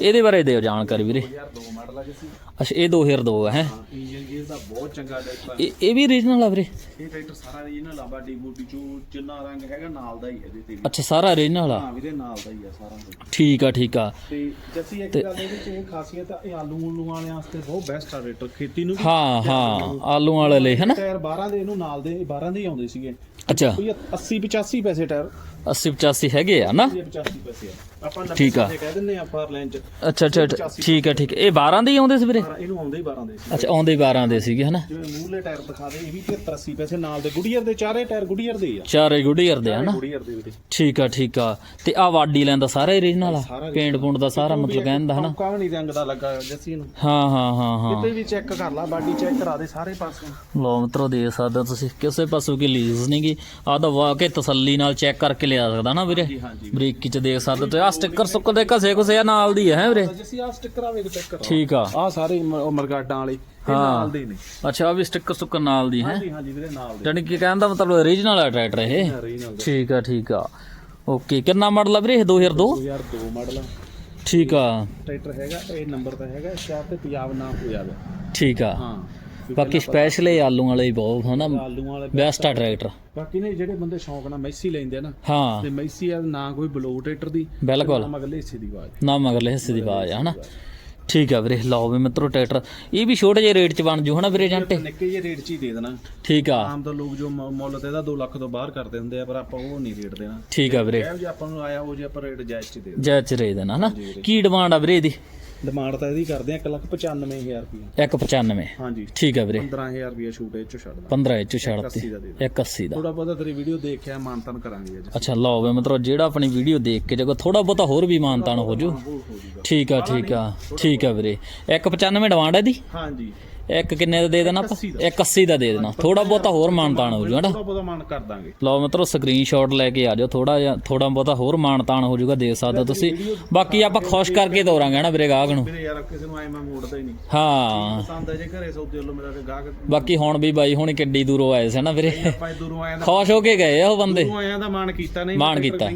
ਇਹਦੇ ਬਾਰੇ ਦਿਓ ਜਾਣਕਾਰੀ ਵੀਰੇ। 2002 ਮਾਡਲ ਆ ਜੀ ਸੀ ਅੱਛਾ ਇਹ 2002 ਹੈ? ਹਾਂ ਇੰਜਨ ਗੇਅਰ ਦਾ ਬਹੁਤ ਚੰਗਾ ਟਰੈਕਟਰ ਇਹ ਇਹ ਵੀ ਓਰੀਜਨਲ ਆ ਵੀਰੇ? ਇਹ ਟਰੈਕਟਰ ਸਾਰਾ ਇਹਨਾਂ ਲਾਵਾ ਡੀ ਬੂਟੀ ਚੋ ਜਿੰਨਾ ਰੰਗ ਹੈਗਾ ਨਾਲ ਦਾ ਹੀ ਇਹਦੇ ਤੇ ਅੱਛਾ ਸਾਰਾ ਓਰੀਜਨਲ ਆ? ਹਾਂ ਵੀਰੇ ਨਾਲ ਦਾ ਹੀ ਆ ਸਾਰਾ ਠੀਕ ਆ ਠੀਕ ਆ। ਤੇ ਜੱਸੀ ਇੱਕ ਗੱਲ ਇਹਦੇ ਚ ਇਹ ਖਾਸੀਅਤ ਆ ਇਹ ਆਲੂ ਉਲੂ ਵਾਲਿਆਂ ਵਾਸਤੇ ਬਹੁਤ ਬੈਸਟ ਆ ਟਰੈਕਟਰ ਖੇਤੀ ਨੂੰ ਵੀ। ਹਾਂ ਹਾਂ ਆਲੂ ਵਾਲੇ ਲਈ ਹਨਾ? ਟਾਇਰ 12 ਦੇ ਇਹਨੂੰ ਨਾਲ ਦੇ 12 ਦੇ ਹੀ ਆਉਂਦੇ ਸੀਗੇ। ਅੱਛਾ। ਕੋਈ 80 85 ਪੈਸੇ ਟਾਇਰ। 80 85 ਹੈਗੇ ਆ ਨਾ? ਇਹ 85 ਪੈਸੇ ਆ। ਆਪਾਂ 90 ਠੀਕ ਆ। ਕਹਿ ਦਿੰਨੇ ਆ ਚ। ਅੱਛਾ ਅੱਛਾ ਅੱਛਾ, ਠੀਕ ਆ ਠੀਕ। ਇਹ 12 ਦੇ ਹੀ ਆਉਂਦੇ ਸੀ ਵੀਰੇ? ਪਰ ਇਹਨੂੰ ਆਉਂਦੇ ਹੀ 12 ਦੇ ਸੀ। ਅੱਛਾ ਆਉਂਦੇ ਹੀ 12 ਦੇ ਸੀਗੇ ਹਨਾ? ਜਿਵੇਂ ਮੂਹਲੇ ਟਾਇਰ ਦਿਖਾ ਦੇ ਇਹ ਵੀ 75 80 ਪੈਸੇ ਨਾਲ ਦੇ। ਗੁਡੀਅਰ ਦੇ ਚਾਰੇ ਟਾਇਰ ਗੁਡੀਅਰ ਦੇ ਹੀ ਆ। ਚਾਰੇ ਗੁੱਡੀਅਰ ਦੇ ਹਨਾ? ਗੁਡੀਅਰ ਦੇ ਵੀਰੇ। ਠੀਕ ਆ ਠੀਕ ਆ। ਤੇ ਆ ਵਾਡੀ ਲੈਂਦਾ ਸਾਰਾ ਓਰੀਜਨਲ ਆ? ਸਾਰਾ ਪੇਂਟ ਪੁੰਟ ਦਾ ਸਾਰਾ ਮਤਲਬ ਕਹਿੰਦਾ ਹਨਾ? ਵੀ ਨਹੀਂ ਰੰਗ ਦਾ ਲੱਗਾ ਜੱਸੀ ਨੂੰ। ਹਾਂ ਹਾਂ ਹਾਂ ਹਾਂ। ਕਿਤੇ ਵੀ ਚੈੱਕ ਕਰ ਲਾ ਬਾਡੀ ਚੈੱਕ ਕਰਾ ਦੇ ਸਾਰੇ ਪਾਸੇ। ਲੋ ਮਿੱਤਰੋ ਦੇ ਸਕਦੇ ਹੋ ਤੁਸੀਂ। ਕਿਸੇ ਪਾਸੋਂ ਕੀ ਲੀਜ਼ ਨਹੀਂਗੀ ਆ ਤਾਂ ਵਾਕੇ ਤਸੱਲੀ ਨਾਲ ਚੈੱਕ ਕਰਕੇ ਲਿਆ ਸਕਦਾ ਨਾ ਵੀਰੇ? ਹਾਂਜੀ ਬਰੀਕੀ ਚ ਦੇਖ ਸਕਦੇ ਤੇ ਆ ਸਟicker ਸੁੱਕਰ ਦੇ ਘਸੇ ਘਸੇ ਆ ਨਾਲ ਦੀ ਹੈ ਵੀਰੇ? ਜੱਸੀ ਆ ਸਟicker ਆਵੇ ਚੈੱਕ ਕਰਾ ਠੀਕ ਆ। ਆ ਸਾਰੇ ਮ- ਉਹ ਮਰਗਾਡਾਂ ਵਾਲੇ ਇਹ। ਨਾਲ ਦੇ ਨੇ। ਅੱਛਾ ਆ ਵੀ ਸਟicker ਸੁੱਕਰ ਨਾਲ ਦੀ ਹੈ? ਹਾਂਜੀ ਹਾਂਜੀ ਵੀਰੇ ਨਾਲ ਦੇ। ਜਾਨੀ ਕਿ ਕਹਿੰਦਾ ਮਤਲਬ ਓਰੀਜਨਲ ਆ ਟਰੈਕਟਰ ਇਹ ਠੀਕ ਆ ਠੀਕ ਆ। ਓਕੇ ਕਿੰਨਾ ਮਾਡਲ ਆ ਵੀਰੇ ਇਹ? 2002 2002 ਮਾਡਲ ਠੀਕ ਆ। ਟਰੈਕਟਰ ਹੈਗਾ ਇਹ ਨੰਬਰ ਤਾਂ ਹੈਗਾ ਸ਼ਾਇਦ ਤੇ ਪੰਜਾਬ ਨਾਮ ਹੋ ਜਾਵੇ ਠੀਕ ਆ। ਹਾਂ। ਬਾਕੀ ਸਪੈਸ਼ਲ ਇਹ ਆਲੂ ਵਾਲੇ ਹੀ ਬਹੁਤ ਹਨਾ? ਵਾਲੇ ਬੈਸਟ ਆ ਟਰੈਕਟਰ ਬਾਕੀ ਨੇ ਜਿਹੜੇ ਬੰਦੇ ਸ਼ੌਂਕ ਨਾਲ ਮੈਸੀ ਲੈਂਦੇ ਆ ਨਾ ਹਾਂ। ਤੇ ਮੈਸੀ ਆ ਨਾ ਕੋਈ ਬਲੋ ਟਰੈਕਟਰ ਦੀ ਬਿਲਕੁਲ ਨਾ ਮਗਲੇ ਹਿੱਸੇ ਦੀ ਆਵਾਜ਼। ਨਾ ਮਗਰਲੇ ਹਿੱਸੇ ਦੀ ਆਵਾਜ਼ ਹਨਾ? ਠੀਕ ਆ ਵੀਰੇ ਲਓ ਵੀ ਮਿੱਤਰੋ ਟਰੈਕਟਰ। ਇਹ ਵੀ ਛੋਟੇ ਜਿਹੇ ਰੇਟ 'ਚ ਬਣ ਜੂ ਹਨਾ ਵੀਰੇ ਜੰਟੇ? ਨਿੱਕੇ ਜਿਹੇ ਰੇਟ 'ਚ ਹੀ ਦੇ ਦੇਣਾ। ਠੀਕ ਆ। ਆਮ ਤਾਂ ਲੋਕ ਜੋ ਮੁੱਲ ਤੇ ਇਹਦਾ 2 ਲੱਖ ਤੋਂ ਬਾਹਰ ਕਰਦੇ ਹੁੰਦੇ ਆ ਪਰ ਆਪਾਂ ਉਹ ਨਹੀਂ ਰੇਟ ਦੇਣਾ। ਠੀਕ ਆ ਵੀਰੇ। ਜਿਹਾ ਆਪਾਂ ਨੂੰ ਆਇਆ ਉਹ ਜੇ ਆਪਾਂ ਰੇਟ ਜਾਇਜ਼ 'ਚ ਦੇ ਦੇ ਜੈ ਚ ਰੇ ਦੇਣਾ ਹਨਾ? ਕੀ ਡਿਮਾਂਡ ਆ ਵੀਰੇ ਇਹਦੀ? ਡਿਮਾਂਡ ਤਾਂ ਇਹਦੀ ਕਰਦੇ ਆ 195000 ਰੁਪਏ 195 ਹਾਂਜੀ। ਠੀਕ ਆ ਵੀਰੇ। 15000 ਰੁਪਏ ਛੂਟ ਇਹ 'ਚੋਂ ਛੱਡ ਦਾਂ 15 ਇਹ ਚ ਛੱਡਤੀ। 80 ਦਾ ਦੇ ਦੇ 180 ਦਾ। ਥੋੜਾ ਬਹੁਤਾ ਤੇਰੀ ਵੀਡੀਓ ਦੇਖਿਆ ਮਾਨਤਨ ਕਰਾਂਗੇ ਅੱਜ। ਅੱਛਾ ਲਓ ਵੇ ਮਤਲਬ ਜਿਹੜਾ ਆਪਣੀ ਵੀਡੀਓ ਦੇਖ ਕੇ ਜੇ ਥੋੜਾ ਬਹੁਤਾ ਹੋਰ ਵੀ ਮਾਨਤਾਨ ਹੋ ਜੂ। ਹੋ ਠੀਕ ਆ ਠੀਕ ਆ। ਠੀਕ ਆ ਵੀਰੇ। 195 ਡਿਮਾਂਡ ਹੈ ਦੀ ਹਾਂਜੀ। ਇੱਕ ਕਿੰਨੇ ਦਾ ਦੇ ਦੇਣਾ ਆਪਾਂ? 180 ਦਾ। ਦੇ ਦੇਣਾ। ਥੋੜਾ ਬਹੁਤਾ ਹੋਰ ਮਾਨਤਾਨ ਹੋ ਜੂ ਹਨਾ? ਥੋੜਾ ਬਹੁਤਾ ਮਾਨ ਕਰ ਦਾਂਗੇ। ਲਓ ਮਿੱਤਰੋ ਸਕਰੀਨਸ਼ਾਟ ਲੈ ਕੇ ਆ ਜਾਓ ਥੋੜਾ ਜਿਹਾ ਥੋੜਾ ਬਹੁਤਾ ਹੋਰ ਮਾਨਤਾਨ ਹੋ ਜਾਊਗਾ ਦੇਖ ਸਕਦੇ ਤੁਸੀਂ। ਬਾਕੀ ਆਪਾਂ ਖੁਸ਼ ਕਰਕੇ ਤੋਰਾਂਗੇ ਨਾ ਵੀਰੇ ਗਾਹਕ ਨੂੰ? ਮੇਰੇ ਯਾਰ ਕਿਸੇ ਨੂੰ ਐ ਮੈਂ ਮੋੜਦਾ ਹੀ ਨਹੀਂ। ਹਾਂ। ਪਸੰਦ ਆ ਜੇ ਘਰੇ ਸੌਦੇ ਵੱਲੋਂ ਮੇਰਾ ਤੇ ਗਾਹਕ ਬਾਕੀ ਹੁਣ ਵੀ ਬਾਈ ਹੁਣ ਕਿੱਡੀ ਦੂਰੋਂ ਆਏ ਸੀ ਨਾ ਵੀਰੇ? ਆਪਾਂ ਦੂਰੋਂ ਆਇਆ ਦਾ ਖੁਸ਼ ਹੋ ਕੇ ਗਏ ਆ ਉਹ ਬੰਦੇ। ਦੂਰੋਂ ਆਇਆ ਦਾ ਮਾਨ ਕੀਤਾ ਨਹੀਂ ਮਾਣ ਮੈਂ ਕੀਤਾ।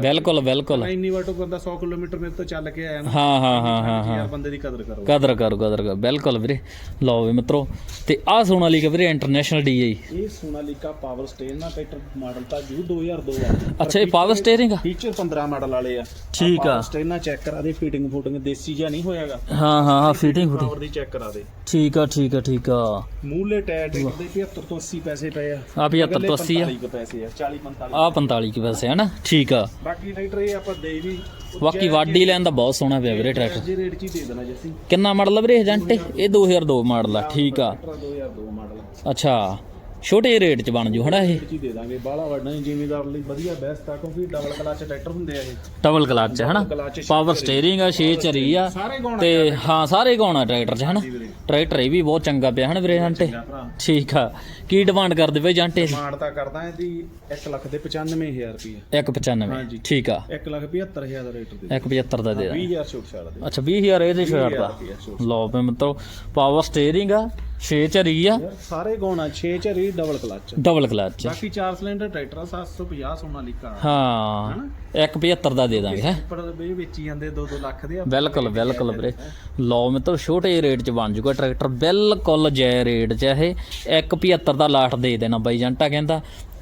ਬਿਲਕੁਲ ਬਿਲਕੁਲ। ਇੰਨੀ ਵਾਟੋ ਬੰਦਾ 100 ਕਿਲੋਮੀਟਰ ਮੇਰੇ ਤੋਂ ਚੱਲ ਕੇ ਆਇਆ ਨਾ। ਹਾਂ ਹਾਂ ਹਾਂ ਹਾਂ ਬੰਦੇ ਦੀ ਕਦਰ ਕਰੋ। ਕਦਰ ਕਰੋ ਕਦਰ ਕਰੋ। ਬਿਲਕੁਲ ਵੀਰੇ। ਲਓ ਵੀ ਮਿੱਤਰੋ। ਤੇ ਆਹ ਸੋਨਾਲੀਕਾ ਵੀਰੇ ਇੰਟਰਨੈਸ਼ਨਲ ਡੀਆਈ ਇਹ ਸੋਨਾਲੀਕਾ ਪਾਵਰ ਸਟੇਨ ਨਾ ਟਰੈਕਟਰ ਮਾਡਲ ਤਾਂ ਜੂ 2002 ਆ। ਅੱਛਾ ਇਹ ਪਾਵਰ ਸਟੀਅਰਿੰਗ ਆ? ਫੀਚਰ 15 ਮਾਡਲ ਵਾਲੇ ਆ। ਠੀਕ ਆ। ਸਟੇਨ ਨਾਲ ਚੈੱਕ ਕਰਾ ਦੇ ਫਿਟਿੰਗ ਫੁਟਿੰਗ ਦੇਸੀ ਜਿਹਾ ਨਹੀਂ ਹੋਇਆਗਾ। ਹਾਂ ਹਾਂ ਹਾਂ ਫਿਟਿੰਗ ਫੁਟਿੰਗ ਪਾਵਰ ਦੀ ਚੈੱਕ ਕਰਾ ਦੇ। ਠੀਕ ਆ ਠੀਕ ਆ ਠੀਕ ਆ। ਮੂਲੇ ਟਾਇਰ ਦੇ 75 ਤੋਂ 80 ਪੈਸੇ ਪਏ ਆ। ਆ 75 ਤੋਂ 80 ਆ। 45 ਕੁ ਪੈਸੇ ਆ 40 45 ਆ 45 ਕੇ ਪੈਸੇ ਹਨਾ ਠੀਕ ਆ। ਬਾਕੀ ਟਰੈਕਟਰ ਇਹ ਆਪਾਂ ਦੇ ਵੀ ਬਾਕੀ ਵਾਡੀ ਲੈਣ ਦਾ ਬਹੁਤ ਸੋਹਣਾ ਪਿਆ ਵੀਰੇ ਟਰੈਕਟਰ। ਜੇ ਰੇਟ 'ਚ ਹੀ ਦੇ ਦੇਣਾ ਜੱਸੀ। ਕਿੰਨਾ ਮਾਡਲ ਆ ਵੀਰੇ ਏਜੰਟ ਇਹ? 2002 ਮਾਡਲ ਆ ਠੀਕ ਆ। ਟਰੈਕਟਰ 2002 ਮਾਡਲ ਅੱਛਾ। ਛੋਟੇ ਜਿਹੇ ਰੇਟ 'ਚ ਬਣ ਜੂ ਹਨਾ ਇਹ? ਦੇ ਦਾਂਗੇ ਬਾਹਲਾ ਵੱਡਾ ਨਹੀਂ ਜ਼ਿਮੀਦਾਰ ਲਈ ਵਧੀਆ ਬੈਸਟ ਆ ਕਿਉਂਕਿ ਡਬਲ ਕਲਚ ਟਰੈਕਟਰ ਹੁੰਦੇ ਆ ਇਹ। ਡਬਲ ਕਲਚ ਹਨਾ? ਕਲਚ ਪਾਵਰ ਸਟੀਅਰਿੰਗ ਆ 6 ਚਰੀ ਆ ਸਾਰੇ ਗਾਉਣਾ ਤੇ ਹਾਂ ਸਾਰੇ ਗਾਉਣਾ ਟਰੈਕਟਰ 'ਚ ਹਨਾ? ਟਰੈਕਟਰ ਇਹ ਵੀ ਬਹੁਤ ਚੰਗਾ ਪਿਆ ਹਨਾ ਵੀਰੇ ਭਰਾ। ਠੀਕ ਆ। ਕੀ ਡਿਮਾਂਡ ਕਰਦੇ ਬਈ ਜਾਂਟੇ ਦੀ? ਮਾਣ ਤਾਂ ਕਰਦਾ ਇਹਦੀ 1 ਲੱਖ ਦੇ 95000 ਰੁਪਏ 195 ਹਾਂਜੀ। ਠੀਕ ਆ। 1 ਲੱਖ 75000 ਦਾ ਰੇਟ ਦੇ 175 ਦਾ ਦੇ ਦਾਂ 20000 ਛੋਟ ਛੱਡ ਦੇ ਅੱਛਾ 20000 ਇਹਦੇ ਰੁਪਏ ਛੋਟ ਲਓ ਪੇ ਮਤਲਬ ਪਾਵਰ ਸਟੀਅਰਿੰਗ ਆ 6 ਚਰੀ ਆ। ਯਾਰ ਸਾਰੇ ਗਾਉਣਾ 6 ਚਰੀ ਡਬਲ ਕਲਚ ਡਬਲ ਕਲਚ ਬਾਕੀ 4 ਸਿਲੰਡਰ ਟਰੈਕਟਰ ਆ 750 ਸੋਨਾਲੀਕਾ ਹਾਂ ਹਨਾ? 175 ਦਾ ਦੇ ਦਾਂਗੇ ਹੈ? ਪਰ ਇਹ ਵੇਚੀ ਜਾਂਦੇ 2-2 ਲੱਖ ਦੇ ਆ। ਬਿਲਕੁਲ ਬਿਲਕੁਲ ਵੀਰੇ। ਲਓ ਮਿੱਤਰ ਛੋਟੇ ਰੇਟ 'ਚ ਬਣ ਜੂਗਾ ਟਰੈਕਟਰ। ਬਿਲਕੁਲ ਜੈ ਰੇਟ 'ਚ ਇਹ। 175 ਦਾ ਲਾਟ ਦੇ ਦੇਣਾ ਬਾਈ ਜੰਟਾ ਕਹਿੰਦਾ।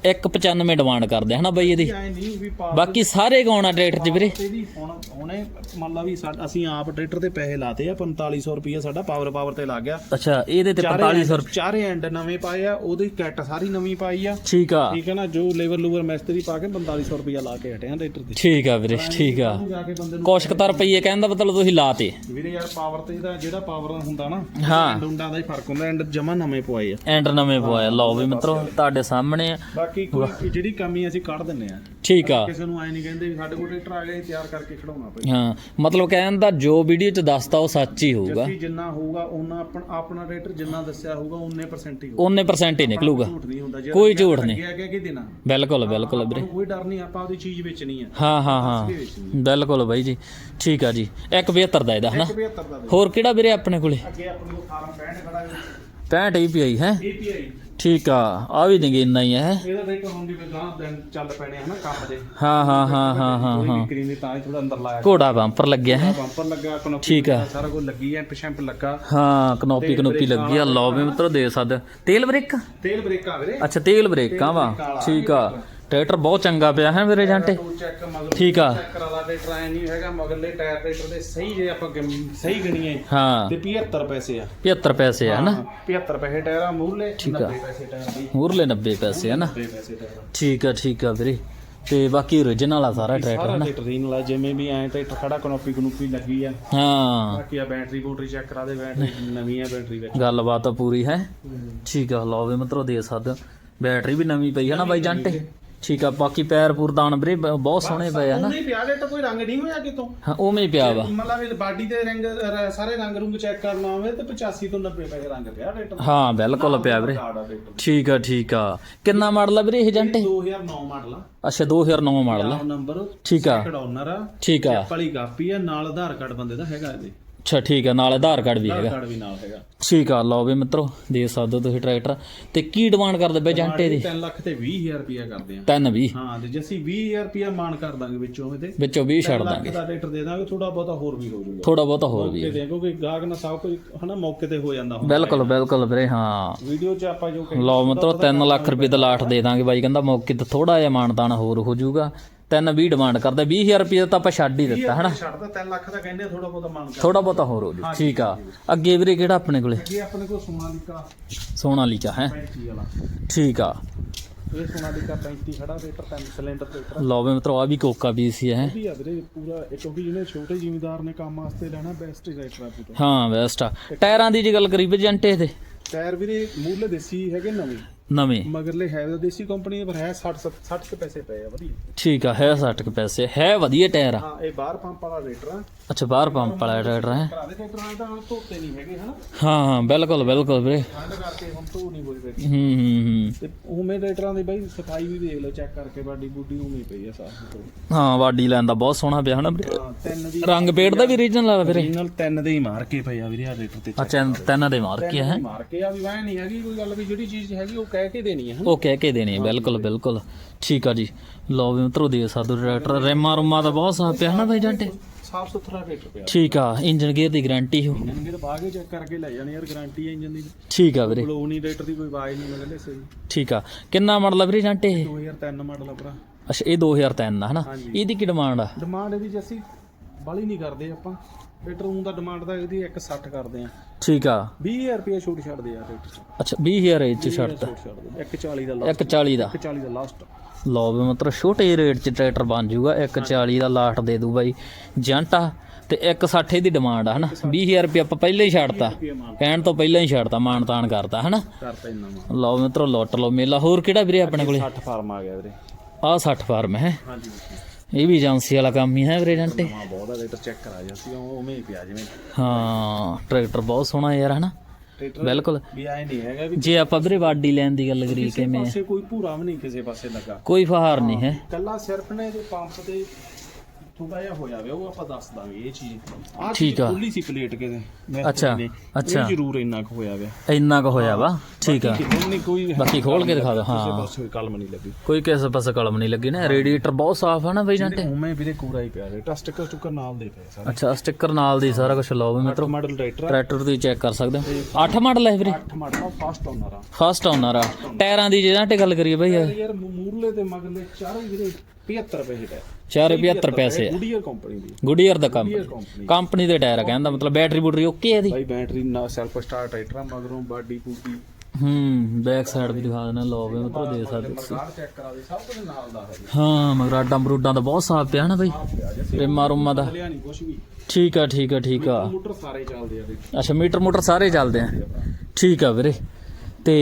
195 ਡਿਮਾਂਡ ਕਰਦੇ ਆ ਹਨਾ ਬਾਈ ਇਹਦੀ? ਐ ਨਹੀਂ ਵੀ ਪਾ ਬਾਕੀ ਸਾਰੇ ਗਾਉਣਾ ਟਰੈਕਟਰ 'ਚ ਵੀਰੇ। ਹੁਣ ਹੁਣੇ ਮੰਨ ਲਾ ਵੀ ਸਾ- ਅਸੀਂ ਆਪ ਟਰੈਕਟਰ ਤੇ ਪੈਸੇ ਲਾਤੇ ਆ 4500 ਰੁਪਏ ਸਾਡਾ ਪਾਵਰ ਪਾਵਰ ਤੇ ਲੱਗ ਗਿਆ। ਅੱਛਾ ਇਹਦੇ ਤੇ ਚਾਰੇ 4500 end- ਚਾਰੇ ਐਂਡ ਨਵੇਂ ਪਾਏ ਆ ਉਹਦੀ ਕਿੱਟ ਸਾਰੀ ਨਵੀਂ ਪਾਈ ਆ। ਠੀਕ ਆ। ਠੀਕ ਹੈ ਨਾ ਜੋ ਲੇਬਰ ਲੂਵਰ ਮਿਸਤਰੀ ਪਾ ਕੇ 4500 ਰੁਪਏ ਲਾ ਕੇ ਹਟਿਆ ਟਰੈਕਟਰ ਤੇ। ਠੀਕ ਆ ਵੀਰੇ ਠੀਕ ਆ। ਜਾ ਕੇ ਬੰਦੇ ਨੂੰ ਕੁਛ ਕੁ ਤਾਂ ਰੁਪਈਏ ਕਹਿਣ ਦਾ ਮਤਲਬ ਤੁਸੀਂ ਲਾਤੇ। ਵੀਰੇ ਯਾਰ ਪਾਵਰ ਤੇ ਇਹਦਾ ਜਿਹੜਾ ਪਾਵਰ ਹੁੰਦਾ ਨਾ ਹਾਂ। ਡੁੰਡਾ ਦਾ ਹੀ ਫ਼ਰਕ ਹੁੰਦਾ ਐਂਡ ਜਮਾ ਨਵੇਂ ਪਵਾਏ ਆ। ਐਂਡ ਨਵੇਂ ਪਵਾਇਆ ਲਓ ਵੀ ਮਿੱਤਰੋ ਤੁਹਾਡੇ ਸਾਹਮਣੇ ਆ। ਬਾਕੀ ਕੋਈ ਜਿਹੜੀ ਕਮੀ ਅਸੀਂ ਕੱਢ ਦਿੰਨੇ ਆ ਠੀਕ ਆ। ਕਿਸੇ ਨੂੰ ਐ ਨਹੀਂ ਕਹਿੰਦੇ ਵੀ ਸਾਡੇ ਕੋਲ ਟਰੈਕਟਰ ਆ ਗਿਆ ਤਿਆਰ ਕਰਕੇ ਖੜਾਉਣਾ ਪਈ ਹਾਂ ਮਤਲਬ ਕਹਿਣ ਦਾ ਜੋ ਵੀਡੀਓ 'ਚ ਦੱਸਤਾ ਉਹ ਸੱਚ ਹੀ ਹੋਊਗਾ। ਜੱਸੀ ਜਿੰਨਾ ਹੋਊਗਾ ਉਹਨਾਂ ਆਪਣਾ ਆਪਣਾ ਟਰੈਕਟਰ ਜਿੰਨਾ ਦੱਸਿਆ ਹੋਊਗਾ ਉਨੇ ਪਰਸੈਂਟ ਹੀ ਹੋਊਗਾ। ਉਹਨੇ ਪਰਸੈਂਟ ਹੀ ਨਿਕਲੂਗਾ। ਕੋਈ ਝੂਠ ਨਹੀਂ। ਅੱਗੇ ਅੱਗੇ ਕੀ ਦੇਣਾ। ਬਿਲਕੁਲ ਬਿਲਕੁਲ ਵੀਰੇ। ਕੋਈ ਡਰ ਨਹੀਂ ਆਪਾਂ ਉਹਦੀ ਚੀਜ਼ ਵੇਚਣੀ ਆ। ਹਾਂ ਹਾਂ ਹਾਂ। ਬਿਲਕੁਲ ਬਾਈ ਜੀ। ਠੀਕ ਆ ਜੀ। ਇੱਕ 72 ਦਾ ਇਹਦਾ ਹਨਾ? 75 ਦਾ ਦੇ ਹੋਰ ਕਿਹੜਾ ਵੀਰੇ ਆਪਣੇ ਕੋਲੇ? ਅੱਗੇ ਆਪਣੇ ਕੋਲ ਫਾਰਮ 65 ਖੜਾ ਹੈ 65 API ਹੈ? API ਠੀਕ ਆ ਆ ਵੀ ਨਹੀਂ ਇੰਨਾ ਹੀ ਹੈ? ਇਹਦਾ ਰੇਟ ਹੁੰਦੀ ਵੀ ਗਾਂ ਦਿਨ ਚੱਲ ਪੈਣੇ ਹਨਾ ਕੰਮ ਦੇ ਹਾਂ ਹਾਂ ਹਾਂ ਹਾਂ ਹਾਂ ਥੋੜੀ ਵਿਕਰੀ ਨਹੀਂ ਤਾਂ ਹੀ ਥੋੜਾ ਅੰਦਰ ਲਾਇਆ ਘੋੜਾ ਬੰਪਰ ਲੱਗਿਆ ਹੈ। ਬੰਪਰ ਲੱਗਾ ਕਨੋਪੀ ਠੀਕ ਆ। ਸਾਰਾ ਕੁਝ ਲੱਗੀ ਐ ਪਿਛੈਂਪ ਲੱਗਾ। ਹਾਂ ਕਨੋਪੀ ਕਨੋਪੀ ਲੱਗੀ ਆ। ਲਓ ਵੀ ਮਿੱਤਰੋ ਦੇ ਸਕਦੇ ਤੇਲ ਬ੍ਰੇਕ? ਤੇਲ ਬ੍ਰੇਕਾਂ ਵੀਰੇ। ਅੱਛਾ ਤੇਲ ਬ੍ਰੇਕਾਂ ਵਾ। ਠੀਕ ਆ। ਟਰੈਕਟਰ ਬਹੁਤ ਚੰਗਾ ਪਿਆ ਹੈ ਵੀਰੇ ਜਾਂਟੇ। ਠੀਕ ਆ। ਚੈੱਕ ਕਰਾ ਲਾ ਟਰੈਕਟਰ ਐ ਨਹੀਂ ਹੈਗਾ ਮਗਰਲੇ ਟਾਇਰ ਟਰੈਕਟਰ ਦੇ ਸਹੀ ਜੇ ਆਪਾਂ ਸਹੀ ਗਣੀਏ ਹਾਂ। ਤੇ 75 ਪੈਸੇ ਆ। 75 ਪੈਸੇ ਆ ਨਾ। 75 ਪੈਸੇ ਟਾਇਰ ਆ। ਮੂਹਰਲੇ 90 ਪੈਸੇ ਟਾਇਰ ਦੀ। ਮੂਰਲੇ 90 ਪੈਸੇ ਆ ਨਾ। 90 ਪੈਸੇ ਟਾਇਰ। ਠੀਕ ਆ ਠੀਕ ਆ ਵੀਰੇ। ਤੇ ਬਾਕੀ origignal ਆ ਸਾਰਾ ਟਰੈਕਟਰ ਸਾਰਾ ਹਨਾ? ਟਰੈਕਟਰ ਰੀਨ ਲਾ ਜਿਵੇਂ ਵੀ ਐ ਟਰੈਕਟਰ ਖੜਾ ਕਨੋਪੀ ਕਨੂਪੀ ਲੱਗੀ ਆ। ਹਾਂ। ਬਾਕੀ ਆ ਬੈਟਰੀ ਬੂਟਰੀ ਚੈੱਕ ਕਰਾ ਦੇ ਬੈਟਰੀ ਨਵੀਂ ਆ ਬੈਟਰੀ ਵਿੱਚ। ਗੱਲਬਾਤ ਤਾਂ ਪੂਰੀ ਹੈ। ਠੀਕ ਆ ਲਓ ਵੀ ਮਿੱਤਰੋ ਦੇ ਸਕਦੇ ਹੋ। ਬੈਟਰੀ ਵੀ ਨਵੀਂ ਪਈ ਹੈ ਨਾ ਬਾਈ ਜਾਂਟੇ? ਠੀਕ ਆ ਬਾਕੀ ਪੈਰ ਪੂਰਦਾਨ ਵੀਰੇ ਬ- ਬਹੁਤ ਸੋਹਣੇ ਪਏ ਆ ਨਾ। ਨਹੀਂ ਪਿਆ ਰੇਟ ਕੋਈ ਰੰਗ ਨਹੀਂ ਹੋਇਆ ਕਿਤੋਂ? ਹਾਂ ਉਵੇਂ ਹੀ ਪਿਆ ਵਾ। ਮਤਲਬ ਇਹ ਬਾਡੀ ਦੇ ਰੰਗ ਰ- ਸਾਰੇ ਰੰਗ ਰੁੰਗ ਚੈੱਕ ਕਰਨਾ ਹੋਵੇ ਤੇ 85 ਤੋਂ 90 ਪੈਸੇ ਰੰਗ ਪਿਆ ਰੇਟ ਹਾਂ ਬਿਲਕੁਲ ਪਿਆ ਵੀਰੇ। ਕਾਰਡ ਆ ਰੇਟ ਠੀਕ ਆ ਠੀਕ ਆ। ਕਿੰਨਾ ਮਾਡਲ ਆ ਵੀਰੇ ਇਹ ਜਾਂਟੇ 2009 ਮਾਡਲ ਆ। ਅੱਛਾ 2009 ਮਾਡਲ ਆ। ਨੰਬਰ ਠੀਕ ਆ। ਕਡਾਉਨਰ ਆ। ਠੀਕ ਆ। ਵਾਲੀ ਕਾਪੀ ਆ ਨਾਲ ਆਧਾਰ ਕਾਰਡ ਬੰਦੇ ਦਾ ਹੈਗਾ ਇਹਦੇ। ਅੱਛਾ ਠੀਕ ਆ ਨਾਲ ਆਧਾਰ ਕਾਰਡ ਵੀ ਆਧਾਰ ਹੈਗਾ। ਕਾਰਡ ਵੀ ਨਾਲ ਹੈਗਾ। ਠੀਕ ਆ ਲਓ ਵੀ ਮਿੱਤਰੋ ਦੇ ਸਕਦੇ ਹੋ ਤੁਸੀਂ ਟਰੈਕਟਰ ਤੇ ਕੀ ਡਿਮਾਂਡ ਕਰਦੇ ਬਈ ਜਾਂਟੇ ਦੀ 3 ਲੱਖ ਤੇ 20000 ਰੁਪਇਆ ਕਰਦੇ ਆ। ਤਿੰਨ ਵੀ ਹਾਂ ਤੇ ਜੇ ਅਸੀਂ 20000 ਰੁਪਇਆ ਮਾਨ ਕਰ ਦਾਂਗੇ ਵਿੱਚੋਂ ਇਹਦੇ ਵਿੱਚੋਂ 20 ਛੱਡ ਦਾਂਗੇ। ਦਾ ਰੇਟ ਦੇ ਦਾਂਗੇ ਥੋੜਾ ਬਹੁਤਾ ਹੋਰ ਵੀ ਹੋ ਜਾਊਗਾ। ਥੋੜਾ ਬਹੁਤਾ ਹੋਰ ਵੀ ਤੇ ਕਿਉਂਕਿ ਗਾਹਕ ਨਾਲ ਸਭ ਕੁਝ ਹਨਾ ਮੌਕੇ ਤੇ ਹੋ ਜਾਂਦਾ ਹੁੰਦਾ। ਬਿਲਕੁਲ ਬਿਲਕੁਲ ਵੀਰੇ ਹਾਂ। ਵੀਡੀਓ 'ਚ ਆਪਾਂ ਜੋ ਲਓ ਮਿੱਤਰੋ 3 ਲੱਖ ਰੁਪਏ ਦਾ ਲਾਟ ਦੇ ਦਾਂਗੇ। ਬਾਈ ਕਹਿੰਦਾ ਮੌਕੇ ਤੇ ਥੋੜਾ ਜਿਹਾ ਮਾਨਤਾਨ ਹੋਰ ਹੋ ਜਾਊਗਾ। ਤਿੰਨ 20 ਡਿਮਾਂਡ ਕਰਦਾ 20000 ਰੁਪਏ ਤਾਂ ਆਪਾਂ ਛੱਡ ਹੀ ਦਿੱਤਾ ਹਨਾ? ਛੱਡਦਾ 3 ਲੱਖ ਦਾ ਕਹਿੰਦੇ ਥੋੜਾ ਬਹੁਤਾ ਮਾਨ ਥੋੜਾ ਬਹੁਤਾ ਹੋਰ ਹੋ ਜੂ ਠੀਕ ਆ। ਅੱਗੇ ਵੀਰੇ ਕਿਹੜਾ ਆਪਣੇ ਕੋਲੇ? ਇਹ ਆਪਣੇ ਕੋਲ ਸੋਨਾਲੀਕਾ ਸੋਨਾਲੀਕਾ ਹੈ? 35 ਵਾਲਾ। ਠੀਕ ਆ। ਇਹ ਸੋਨਾਲੀਕਾ 35 ਖੜਾ ਰੇਟਰ ਤਿੰਨ ਸਿਲੰਡਰ ਰੇਟਰ ਲਓ ਵੀ ਮਿੱਤਰੋ ਆ ਵੀ ਕੋਕਾ ਵੀ ਸੀ ਹੈ? ਵੀ ਆ ਵੀਰੇ ਪੂਰਾ ਕਿਉਂਕਿ ਜਿਹਨੇ ਛੋਟੇ ਜ਼ਿਮੀਦਾਰ ਨੇ ਕੰਮ ਵਾਸਤੇ ਲੈਣਾ ਬੈਸਟ ਰੇਟਰ ਆ ਪੂਰਾ ਹਾਂ ਬੈਸਟ ਆ। ਟਾਇਰਾਂ ਦੀ ਜੇ ਗੱਲ ਕਰੀ ਵੀ ਜੰਟੇ ਦੇ। ਟਾਇਰ ਵੀਰੇ ਮੂਲੇ ਦੇਸੀ ਹੈਗੇ ਨਵੇਂ। ਨਵੇਂ। ਮਗਰਲੇ ਹੈ ਤਾਂ ਦੇਸੀ ਕੰਪਨੀ ਦੇ ਪਰ ਹੈ 60 60 ਕੇ ਪੈਸੇ ਪਏ ਆ ਵਧੀਆ। ਠੀਕ ਆ ਹੈ 60 ਕੁ ਪੈਸੇ। ਹੈ ਵਧੀਆ ਟਾਇਰ ਆ। ਹਾਂ ਇਹ ਬਾਹਰ ਪੰਪ ਵਾਲਾ ਰੇਟਰ ਆ। ਅੱਛਾ ਬਾਹਰ ਪੰਪ ਵਾਲਾ ਟਰੈਕਟਰ ਹੈ ਘਰਾਂ ਦੇ ਟਰੈਕਟਰਾਂ ਦਾ ਧੋਤੇ ਨਹੀਂ ਹੈਗੇ ਹਨਾ? ਹਾਂ ਹਾਂ ਬਿਲਕੁਲ ਬਿਲਕੁਲ ਵੀਰੇ। ਠੰਡ ਕਰਕੇ ਹੁਣ ਧੋ ਨਹੀਂ ਹੋਏ ਰੇਟਰ ਹੂੰ ਹੂੰ ਹੂੰ। ਤੇ ਉਵੇਂ ਰੇਟਰਾਂ ਦੀ ਬਾਈ ਸਫ਼ਾਈ ਵੀ ਦੇਖ ਲਓ ਚੈੱਕ ਕਰਕੇ ਬਾਡੀ ਬੂਡੀ ਉਵੇਂ ਹੀ ਪਈ ਆ ਸਾਫ਼ ਹਾਂ ਵਾਡੀ ਲੈਣ ਦਾ ਬਹੁਤ ਸੋਹਣਾ ਪਿਆ ਹਨਾ ਵੀਰੇ? ਹਾਂ ਤਿੰਨ ਦੀ ਰੰਗ ਪੇੜ ਦਾ ਵੀ ਰੀਜਨਲ ਆ ਵੀਰੇ। original ਤਿੰਨ ਦੇ ਹੀ ਮਾਰ ਕੇ ਪਏ ਆ ਵੀਰੇ ਆ ਰੇਟਰ ਤੇ ਅੱਛਾ ਤਿੰਨ ਦੇ ਮਾਰ ਕੇ ਹੈ? ਮਾਰ ਕੇ ਆ ਵੀ ਵਾਹ ਨਹੀਂ ਹੈਗੀ ਕੋਈ ਗੱਲ ਵੀ ਜਿਹੜੀ ਚੀਜ਼ ਹੈਗੀ ਉਹ ਕਹਿ ਕੇ ਦੇਣੀ ਹੈ ਹਨਾ? ਉਹ ਕਹਿ ਕੇ ਦੇਣੀ ਹੈ, ਬਿਲਕੁਲ ਬਿਲਕੁਲ। ਠੀਕ ਆ ਜੀ। ਲਓ ਵੀ ਮਿੱਤਰੋ ਦੇ ਸਾਧੂ ਟਰੈਕਟਰ ਰੈਮਾ ਰੁਮਾ ਦਾ ਬਹੁਤ ਸਾਫ਼ ਪਿਆ ਹਨਾ ਬਾਈ ਜੰਟੇ? ਸਾਫ਼ ਸੁਥਰਾ ਰੇਟਰ ਪਿਆ। ਠੀਕ ਆ ਇੰਜਨ ਗੇਅਰ ਦੀ ਗਾਰੰਟੀ ਹੋ। ਇੰਜਨ ਦੇ ਬਾਗੇ ਚੈੱਕ ਕਰਕੇ ਲੈ ਜਾਣੇ ਯਾਰ ਗਾਰੰਟੀ ਹੈ ਇੰਜਨ ਦੀ। ਠੀਕ ਆ ਵੀਰੇ। ਬਲੋ ਨਹੀਂ ਰੇਟਰ ਦੀ ਕੋਈ ਆਵਾਜ਼ ਨਹੀਂ ਮਗਲੇ ਸਹੀ। ਠੀਕ ਆ। ਕਿੰਨਾ ਮਾਡਲ ਆ ਵੀਰੇ ਜੰਟੇ ਇਹ? 2003 ਮਾਡਲ ਆ ਭਰਾ। ਅੱਛਾ ਇਹ 2003 ਦਾ ਹਨਾ। ਇਹਦੀ ਕੀ ਡਿਮਾਂਡ ਆ? ਡਿਮਾਂਡ ਇਹਦੀ ਜੱਸੀ ਬਾਲੀ ਨਹੀਂ ਕਰਦੇ ਆਪਾਂ। ਰੇਟਰ ਨੂੰ ਦਾ ਡਿਮਾਂਡ ਦਾ ਇਹਦੀ 160 ਕਰਦੇ ਆ। ਠੀਕ ਆ। 20000 ਰੁਪਏ ਛੋਟ ਛੱਡਦੇ ਆ ਅੱਛਾ 20000 ਇਹ ਚ ਛੱਡਤਾ ਛੋਟ ਛੱਡਦੇ 140 ਦਾ ਲਾਸਟ 140 ਦਾ। 140 ਦਾ ਲਾਸਟ ਲਓ ਵੀ ਮਤਲਬ ਛੋਟੇ ਰੇਟ 'ਚ ਟਰੈਕਟਰ ਬਣ ਜਾਊਗਾ 140 ਦਾ ਲਾਟ ਦੇ ਦੂ ਬਾਈ। ਜੰਟਾ ਤੇ 160 ਦੀ ਡਿਮਾਂਡ ਆ ਹਨਾ? 20000 ਰੁਪਏ ਆਪਾਂ ਪਹਿਲਾਂ ਹੀ ਛੱਡਤਾ ਕਹਿਣ ਤੋਂ ਪਹਿਲਾਂ ਹੀ ਛੱਡਤਾ ਮਾਨ ਤਾਨ ਕਰਤਾ ਹਨਾ? ਕਰਤਾ ਇੰਨਾ ਲਓ ਮਿੱਤਰੋ ਲੁੱਟ ਲਓ ਮੇਲਾ। ਹੋਰ ਕਿਹੜਾ ਵੀਰੇ ਆਪਣੇ ਕੋਲੇ? 60 ਫਾਰਮ ਆ ਗਿਆ ਵੀਰੇ। ਆਹ 60 ਫਾਰਮ ਹੈ। ਹਾਂਜੀ। ਇਹ ਵੀ ਏਜੰਸੀ ਵਾਲਾ ਕੰਮ ਹੀ ਹੈ ਵੀਰੇ ਜੰਟੇ ਹਾਂ ਬਹੁਤ ਆ ਰੇਟਰ ਚੈੱਕ ਕਰਾ ਜਾ ਸੀ ਉਹ ਉਵੇਂ ਹੀ ਪਿਆ ਜਿਵੇਂ। ਹਾਂ ਟਰੈਕਟਰ ਬਹੁਤ ਸੋਹਣਾ ਯਾਰ ਹਨਾ? ਬਿਲਕੁਲ। ਵੀ ਆਏ ਨਹੀਂ ਹੈਗਾ ਵੀ ਜੇ ਆਪਾਂ ਵੀਰੇ ਵਾਡੀ ਲੈਣ ਦੀ ਗੱਲ ਕਰੀਏ ਕਿਸੇ ਕਿਵੇਂ ਪਾਸੇ ਕੋਈ ਭੂਰਾ ਵੀ ਨਹੀਂ ਕਿਸੇ ਪਾਸੇ ਲੱਗਾ। ਕੋਈ ਫਹਾਰ ਨਹੀਂ ਹੈ। ਕੱਲਾ ਸਿਰਫ ਨੇ ਇਹਦੇ ਪੰਪ ਤੇ ਥੋੜਾ ਜਿਹਾ ਹੋਇਆ ਵੇ ਉਹ ਆਪਾਂ ਦੱਸ ਦਾਂਗੇ ਇਹ ਚੀਜ਼। ਆ ਠੀਕ ਆ। ਖੁੱਲੀ ਸੀ ਪਲੇਟ ਕਿਤੇ ਅੱਛਾ, ਅੱਛਾ। ਇਹ ਜ਼ਰੂਰ ਇੰਨਾ ਕੁ ਹੋਇਆ ਵੇ। ਇੰਨਾ ਕੁ ਹੋਇਆ ਵਾ ਠੀਕ ਆ। ਨਹੀਂ ਕੋਈ ਬਾਕੀ ਖੋਲ ਕੇ ਦਿਖਾ ਦਿਓ, ਕਿਸੇ ਹਾਂ। ਪਾਸੇ ਕੋਈ ਕਲਮ ਨਹੀਂ ਲੱਗੀ। ਕੋਈ ਕਿਸੇ ਪਾਸੇ ਕਲਮ ਨਹੀਂ ਲੱਗੀ ਨਾ ਰੇਡੀਏਟਰ ਬਹੁਤ ਸਾਫ਼ ਆ ਨਾ ਬਈ ਜਾਂਟੇ ਉਵੇਂ ਵੀਰੇ ਕੂੜਾ ਹੀ ਪਿਆ ਰੇ ਸਟicker ਸਟੁੱਕਰ ਨਾਲ ਦੇ ਪਏ ਸਾਰੇ। ਅੱਛਾ ਸਟicker ਨਾਲ ਦੀ ਸਾਰਾ ਕੁਝ ਲਾਓ ਵੀ ਮਿੱਤਰੋ। ਮਾਡਲ ਟਰੈਕਟਰ ਟਰੈਕਟਰ ਤੁਸੀਂ ਚੈੱਕ ਕਰ ਸਕਦੇ ਹੋ। 8 ਮਾਡਲ ਹੈ ਵੀਰੇ। 8 ਮਾਡਲ ਫਾਸਟ ਓਨਰ ਆ। ਫਸਟ ਓਨਰ ਆ। ਟਾਇਰਾਂ ਦੀ ਜੇ ਜਾਂਟੇ ਗੱਲ ਕਰੀਏ ਬਈ। ਯਾਰ ਮੂਰਲੇ ਤੇ ਮਗਲੇ ਚਾਰੇ ਵੀਰੇ 75 ਰੁਪਏ ਹਿੱਟ ਹੈ 475 ਪੈਸੇ ਆ। ਗੁਡੀਅਰ ਕੰਪਨੀ ਦੀ। ਗੁਡੀਅਰ ਦਾ ਕੰਮ ਕੰਪਨੀ ਕੰਪਨੀ ਦੇ। ਟਾਇਰ ਆ ਕਹਿੰਦਾ ਮਤਲਬ ਬੈਟਰੀ ਬੂਟਰੀ ਓਕੇ ਹੈ ਇਹਦੀ? ਬਾਈ ਬੈਟਰੀ ਨਾ ਸੈਲਫ ਸਟਾਰਟ ਟਰੈਕਟਰ ਆ, ਮਗਰੋਂ ਬਾਡੀ ਪੂਡੀ ਹੂੰ ਬੈਕ ਸਾਈਡ ਵੀ ਦਿਖਾ ਦੇਣਾ ਲੋ ਵੀ ਮਤਲਬ ਦੇ ਸਕਦੇ ਤੁਸੀਂ। ਚੈੱਕ ਕਰਾ ਦੇ ਸਭ ਕੁਝ ਨਾਲ ਦਾ ਹੈ। ਹਾਂ ਮਗਰਾਡਾਂ ਮਰੂਡਾਂ ਦਾ ਬਹੁਤ ਸਾਫ਼ ਪਿਆ ਨਾ ਬਈ। ਰਿਮਾ ਰੁਮਾ ਦਾ। ਠੀਕ ਆ ਠੀਕ ਆ ਠੀਕ ਆ। ਮੋਟਰ ਸਾਰੇ ਚੱਲਦੇ ਆ ਦੇ ਅੱਛਾ ਮੀਟਰ ਮੋਟਰ ਸਾਰੇ ਚੱਲਦੇ ਆ। ਠੀਕ ਆ ਵੀਰੇ। ਤੇ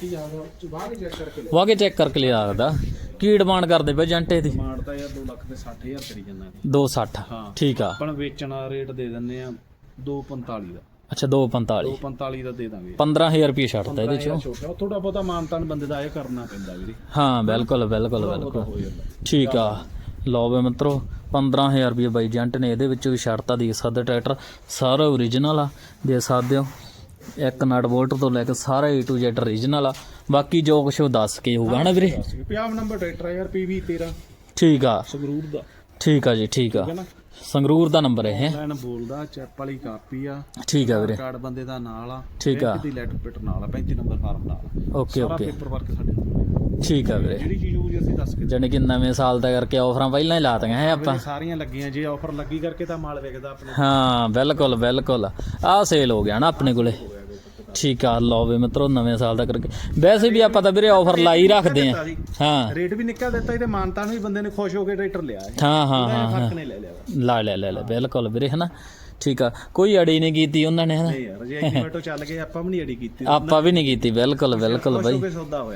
ਦੀ ਆ ਵਾਗੇ ਚੈੱਕ ਕਰਕੇ ਲਿਆ ਸਕਦਾ ਕੀ ਡਿਮਾਂਡ ਕਰਦੇ ਬਈ ਜੰਟੇ ਦੀ ਮਾਰ ਤਾਂ ਯਾਰ 2 ਲੱਖ ਤੇ 60000 ਕਰੀ ਜਾਂਦਾ ਜੀ 260 ਹਾਂ। ਠੀਕ ਆ। ਆਪਾਂ ਵੇਚਣ ਦਾ ਰੇਟ ਦੇ ਦਿੰਨੇ ਆ 245 ਦਾ। ਅੱਛਾ 245 245 ਦਾ ਦੇ ਦਾਂਗੇ। 15000 ਰੁਪਏ ਛੱਡਦਾ ਇਹਦੇ ਚੋਂ। ਛੋਟਾ। ਥੋੜਾ ਬਹੁਤਾ ਮਾਨਤਾਨ ਬੰਦੇ ਦਾ ਇਹ ਕਰਨਾ ਪੈਂਦਾ ਵੀਰੇ। ਹਾਂ ਬਿਲਕੁਲ ਬਿਲਕੁਲ ਬਿਲਕੁਲ। ਹੋ ਜਾਂਦਾ। ਠੀਕ ਆ। ਲਓ ਵੇ ਮਿੱਤਰੋ 15000 ਰੁਪਏ ਬਾਈ ਜੰਟ ਨੇ ਇਹਦੇ ਵਿੱਚੋਂ ਵੀ ਛੱਡਤਾ ਦੇ ਸਕਦੇ ਟਰੈਕਟਰ ਸਾਰਾ ਓਰੀਜਨਲ ਆ। ਦੇ ਸਕਦੇ ਹੋ ਇੱਕ ਨਟ ਵੋਲਟ ਤੋਂ ਲੈ ਕੇ ਸਾਰਾ A to Z ਓਰੀਜਨਲ ਆ। ਬਾਕੀ ਜੋ ਕੁਛ ਉਹ ਦੱਸ ਕੇ ਹੋਊਗਾ ਹਨਾ ਵੀਰੇ? 50 ਨੰਬਰ ਟਰੈਕਟਰ ਆ ਯਾਰ PV 13 ਠੀਕ ਆ। ਸੰਗਰੂਰ ਦਾ। ਠੀਕ ਆ ਜੀ ਠੀਕ ਆ। ਸੰਗਰੂਰ ਦਾ ਨੰਬਰ ਹੈ ਲੈਣ ਬੋਲਦਾ ਚੈਪ ਵਾਲੀ ਕਾਪੀ ਆ। ਠੀਕ ਆ ਵੀਰੇ। ਕਾਰਡ ਬੰਦੇ ਦਾ ਨਾਲ ਆ। ਠੀਕ ਆ। ਦੀ ਲੈਟਰ ਪਿਟ ਨਾਲ ਆ 35 ਨੰਬਰ ਫਾਰਮ ਨਾਲ ਓਕੇ ਸਾਰਾ ਓਕੇ। ਪੇਪਰ ਵਰਕ ਸਾਡੇ ਠੀਕ ਆ ਵੀਰੇ। ਜਿਹੜੀ ਚੀਜ਼ ਹੋਊਗੀ ਅਸੀਂ ਦੱਸ ਕੇ ਜਾਣੀ ਕਿ ਨਵੇਂ ਸਾਲ ਦਾ ਕਰਕੇ ਆਫਰਾਂ ਪਹਿਲਾਂ ਹੀ ਲਾਤੀਆਂ ਹੈ ਆਪਾਂ। ਸਾਰੀਆਂ ਲੱਗੀਆਂ ਜੇ ਆਫਰ ਲੱਗੀ ਕਰਕੇ ਤਾਂ ਮਾਲ ਵਿਕਦਾ ਆਪਣੇ ਹਾਂ ਬਿਲਕੁਲ ਬਿਲਕੁਲ। ਆਹ ਸੇਲ ਹੋ ਗਿਆ ਨਾ ਆਪਣੇ ਕੋਲੇ। ਠੀਕ ਆ ਲਓ ਵੀ ਮਿੱਤਰੋ ਨਵੇਂ ਸਾਲ ਦਾ ਕਰਕੇ। ਵੈਸੇ ਵੀ ਆਪਾਂ ਤਾਂ ਵੀਰੇ ਆਫਰ ਲਾਈ ਰੱਖਦੇ ਆ ਹਾਂ। ਰੇਟ ਵੀ ਨਿਕਲ ਦਿੱਤਾ ਇਹਦੇ ਮਾਨਤਾ ਨੂੰ ਵੀ ਬੰਦੇ ਨੇ ਖੁਸ਼ ਹੋ ਕੇ ਟਰੈਕਟਰ ਲਿਆ ਹੈ। ਹਾਂ ਹਾਂ ਹਾਂ ਫ਼ਰਕ ਨਹੀਂ ਲੈ ਲਿਆ। ਲਾ ਲੈ ਲੈ ਬਿਲਕੁਲ ਵੀਰੇ ਹਨਾ। ਠੀਕ ਆ। ਕੋਈ ਅੜੀ ਨਹੀਂ ਕੀਤੀ ਉਹਨਾਂ ਨੇ ਹਨਾ। ਨਹੀਂ ਯਾਰ ਜੇ ਐਗਰੀਮੈਂਟੋ ਚੱਲ ਗਏ ਆਪਾਂ ਵੀ ਨਹੀਂ ਅੜੀ ਕੀਤੀ। ਆਪਾਂ ਵੀ ਨਹੀਂ ਕੀਤੀ ਬਿਲਕੁਲ ਬਿਲਕੁਲ ਬਾਈ।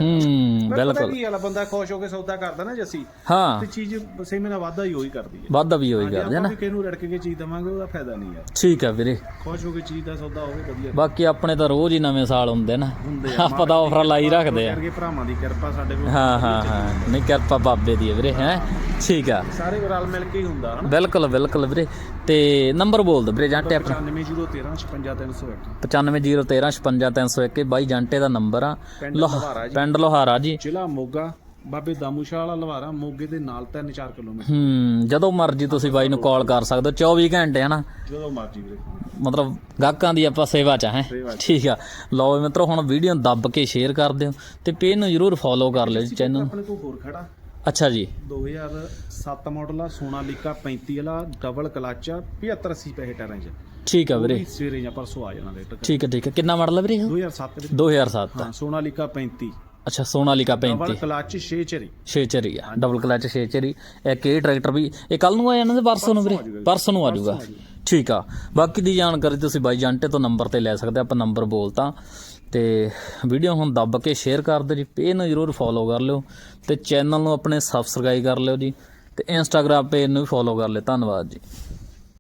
ਹੂੰ। ਬਿਲਕੁਲ ਕੀ ਵਾਲਾ ਬੰਦਾ ਖੁਸ਼ ਹੋ ਕੇ ਸੌਦਾ ਕਰਦਾ ਨਾ ਜੱਸੀ ਹਾਂ। ਤੇ ਚੀਜ਼ ਸੇਮੇ ਨਾਲ ਵਾਧਾ ਹੀ ਉਹੀ ਕਰਦੀ ਹੈ। ਵਾਧਾ ਵੀ ਹੋਈ ਕਰਦੇ ਆਪਾਂ ਨਾ। ਵੀ ਕਿਹਨੂੰ ਰੜਕ ਕੇ ਚੀਜ਼ ਦਵਾਂਗੇ ਉਹਦਾ ਫਾਇਦਾ ਨਹੀਂ ਯਾਰ ਠੀਕ ਆ ਵੀਰੇ। ਖੁਸ਼ ਹੋ ਕੇ ਚੀਜ਼ ਦਾ ਸੌਦਾ ਹੋਵੇ ਵਧੀਆ। ਬਾਕੀ ਆਪਣੇ ਤਾਂ ਰੋਜ਼ ਹੀ ਨਵੇਂ ਸਾਲ ਹੁੰਦੇ ਨਾ। ਆਪਾਂ ਤਾਂ ਆਫਰ ਲਾਈ ਰੱਖਦੇ ਆ। ਕਰਕੇ ਭਰਾਵਾਂ ਦੀ ਕਿਰਪਾ ਸਾਡੇ ਕੋਲ। ਹਾਂ ਹਾਂ ਹਾਂ। ਨਹੀਂ ਕਿਰਪਾ ਬਾਬੇ ਦੀ ਹੈ ਵੀਰੇ ਹੈ। ਠੀਕ ਆ। ਸਾਰੇ ਰਲ ਮਿਲ ਕੇ ਹੀ ਹੁੰਦਾ ਹਨਾ। ਬਿਲਕੁਲ ਬਿਲਕੁਲ ਵੀਰੇ। ਤੇ ਨੰਬਰ ਬੋਲ ਦੋ ਵੀਰੇ ਜਾਂਟੇ ਆਪਣਾ 95013 56301 9501555301 ਬਾਈ ਜਾਂਟੇ ਦਾ ਨੰਬਰ ਆ। ਪਿੰਡ ਲੋਹ- ਲੁਹਾਰਾ ਜੀ। ਜ਼ਿਲ੍ਹਾ ਮੋਗਾ ਬਾਬੇ ਦਾਮੂਸ਼ਾਹ ਵਾਲਾ ਲਵਾਰਾ ਮੋਗੇ ਦੇ ਨਾਲ 3-4 ਕਿਲੋਮੀਟਰ। ਹੂੰ ਜਦੋਂ ਮਰਜ਼ੀ ਤੁਸੀਂ ਬਾਈ ਨੂੰ ਕਾਲ ਕਰ ਸਕਦੇ ਹੋ 24 ਘੰਟੇ ਹਨਾ? ਜਦੋਂ ਮਰਜ਼ੀ ਵੀਰੇ। ਮਤਲਬ ਗਾਹਕਾਂ ਦੀ ਆਪਾਂ ਸੇਵਾ ਚ ਹੈ। ਠੀਕ ਆ। ਲਓ ਮਿੱਤਰੋ ਹੁਣ ਵੀਡੀਓ ਦੱਬ ਕੇ ਸ਼ੇਅਰ ਕਰ ਦਿਓ ਤੇ ਪੇਜ ਨੂੰ ਜਰੂਰ ਫੋਲੋ ਕਰ ਲਿਓ ਚੈਨਲ ਆਪਣੇ ਕੋਲ ਹੋਰ ਖੜਾ? ਅੱਛਾ ਜੀ। 2007 ਮਾਡਲ ਆ ਸੋਨਾਲੀਕਾ 35 ਵਾਲਾ ਡਬਲ ਕਲਚ ਆ 75 80 ਪੈਸੇ ਟਾਇਰਾਂ 'ਚ ਠੀਕ ਆ ਵੀਰੇ। ਸਵੇਰੇ ਜਾਂ ਪਰਸੋਂ ਆ ਜਾਣਾ ਰੇਟ ਠੀਕ ਹੈ ਠੀਕ ਹੈ ਕਿੰਨਾ ਮਾਡਲ ਆ ਵੀਰੇ ਇਹ? 2007 ਵਿੱਚ। 2007 ਹਾਂ ਸੋਨਾਲੀਕਾ 35 ਅੱਛਾ ਸੋਨਾਲੀਕਾ ਡਬਲ 35 ਕਲਚ 6 ਚਰੀ। ਛੇ ਚਰੀ ਆ ਡਬਲ ਕਲਚ ਛੇ ਚਰੀ। ਇੱਕ ਇਹ ਟਰੈਕਟਰ ਵੀ? ਇਹ ਕੱਲ ਨੂੰ ਆ ਜਾਣਾ ਤੇ ਪਰਸੋਂ ਨੂੰ ਵੀਰੇ? ਪਰਸੋਂ ਨੂੰ ਆ ਜਾਊਗਾ ਠੀਕ ਆ। ਬਾਕੀ ਦੀ ਜਾਣਕਾਰੀ ਤੁਸੀਂ ਬਾਈ ਜੰਟੇ ਤੋਂ ਨੰਬਰ ਤੇ ਲੈ ਸਕਦੇ ਆਪਾਂ ਨੰਬਰ ਬੋਲਤਾ। ਤੇ ਵੀਡੀਓ ਹੁਣ ਦੱਬ ਕੇ ਸ਼ੇਅਰ ਕਰ ਦਿਓ ਜੀ। ਪੇਜ ਨੂੰ ਜਰੂਰ ਫੋਲੋ ਕਰ ਲਿਓ। ਤੇ ਚੈਨਲ ਨੂੰ ਆਪਣੇ ਸਬਸਕ੍ਰਾਈਬ ਕਰ ਲਿਓ ਜੀ। ਤੇ ਇੰਸਟਾਗ੍ਰam ਪੇਜ ਨੂੰ ਵੀ ਫੋਲੋ ਕਰ ਲਿਓ। ਧੰਨਵਾਦ ਜੀ।